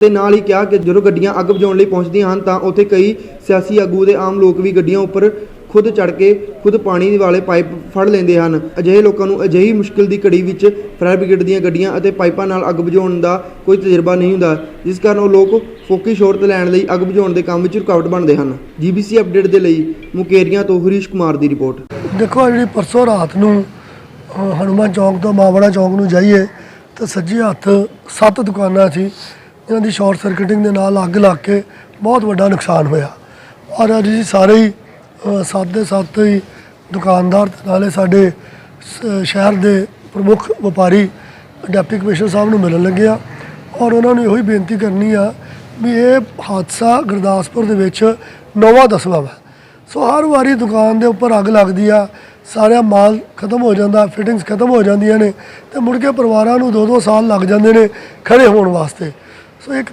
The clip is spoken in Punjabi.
ਤੇ ਨਾਲ ਹੀ ਕਿਹਾ ਕਿ ਜਦੋਂ ਗੱਡੀਆਂ ਅੱਗ ਬੁਝਾਉਣ ਲਈ ਪਹੁੰਚਦੀਆਂ ਹਨ ਤਾਂ ਉੱਥੇ ਕਈ ਸਿਆਸੀ ਆਗੂ ਦੇ ਆਮ ਲੋਕ ਵੀ ਗੱਡੀਆਂ ਉੱਪਰ ਖੁਦ ਚੜ ਕੇ ਖੁਦ ਪਾਣੀ ਵਾਲੇ ਪਾਈਪ ਫੜ ਲੈਂਦੇ ਹਨ। ਅਜਿਹੇ ਲੋਕਾਂ ਨੂੰ ਅਜਿਹੀ ਮੁਸ਼ਕਿਲ ਦੀ ਘੜੀ ਵਿੱਚ ਫਾਇਰ ਬ੍ਰਿਗੇਡ ਦੀਆਂ ਗੱਡੀਆਂ ਅਤੇ ਪਾਈਪਾਂ ਨਾਲ ਅੱਗ ਬੁਝਾਉਣ ਦਾ ਕੋਈ ਤਜਰਬਾ ਨਹੀਂ ਹੁੰਦਾ ਜਿਸ ਕਾਰਨ ਉਹ ਲੋਕ ਫੋਕੀ ਸ਼ੋਰਤ ਲੈਣ ਲਈ ਅੱਗ ਬੁਝਾਉਣ ਦੇ ਕੰਮ ਵਿੱਚ ਰੁਕਾਵਟ ਬਣਦੇ ਹਨ। ਜੀਬੀਸੀ ਅਪਡੇਟ ਦੇ ਲਈ ਮੁਕੇਰੀਆਂ ਤੋਂ ਹਰੀਸ਼ ਕੁਮਾਰ ਦੀ ਰਿਪੋਰਟ। ਦੇਖੋ ਜਿਹੜੀ ਪਰਸੋਂ ਰਾਤ ਨੂੰ ਅ, ਹਨੂੰਮਾਨ ਚੌਂਕ ਤੋਂ ਮਾਵੜਾ ਚੌਂਕ ਨੂੰ ਜਾਈਏ ਤਾਂ ਸੱਜੇ ਹੱਥ ਸੱਤ ਦੁਕਾਨਾਂ ਸੀ। ਇਹਨਾਂ ਦੀ ਸ਼ਾਰਟ ਸਰਕਟਿੰਗ ਦੇ ਨਾਲ ਅੱਗ ਲੱਗ ਕੇ ਬਹੁਤ ਵੱਡਾ ਨੁਕਸਾਨ ਹੋਇਆ। ਔਰ ਅੱਜ ਜੀ ਸਾਰੇ ਹੀ ਅ, ਸੱਤ ਦੇ ਸੱਤ ਹੀ ਦੁਕਾਨਦਾਰ ਤੇ ਨਾਲੇ ਸਾਡੇ ਸ- ਸ਼ਹਿਰ ਦੇ ਪ੍ਰਮੁੱਖ ਵਪਾਰੀ ਡਿਪਟੀ ਕਮਿਸ਼ਨਰ ਸਾਹਿਬ ਨੂੰ ਮਿਲਣ ਲੱਗੇ ਆ ਔਰ ਉਹਨਾਂ ਨੂੰ ਇਹੋ ਹੀ ਬੇਨਤੀ ਕਰਨੀ ਆ ਵੀ ਇਹ ਹਾਦਸਾ ਗੁਰਦਾਸਪੁਰ ਦੇ ਵਿੱਚ ਨੌਵਾਂ ਦਸਵਾਂ ਵਾ। ਸੋ ਹਰ ਵਾਰੀ ਦੁਕਾਨ ਦੇ ਉੱਪਰ ਅੱਗ ਲੱਗਦੀ ਆ ਸਾਰਾ ਮਾਲ ਖਤਮ ਹੋ ਜਾਂਦਾ ਫਿਟਿੰਗਸ ਖਤਮ ਹੋ ਜਾਂਦੀਆਂ ਨੇ ਤੇ ਮੁੜ ਕੇ ਪਰਿਵਾਰਾਂ ਨੂੰ 2-2 ਸਾਲ ਲੱਗ ਜਾਂਦੇ ਨੇ ਖੜੇ ਹੋਣ ਵਾਸਤੇ। ਸੋ ਇੱਕ ਤੇ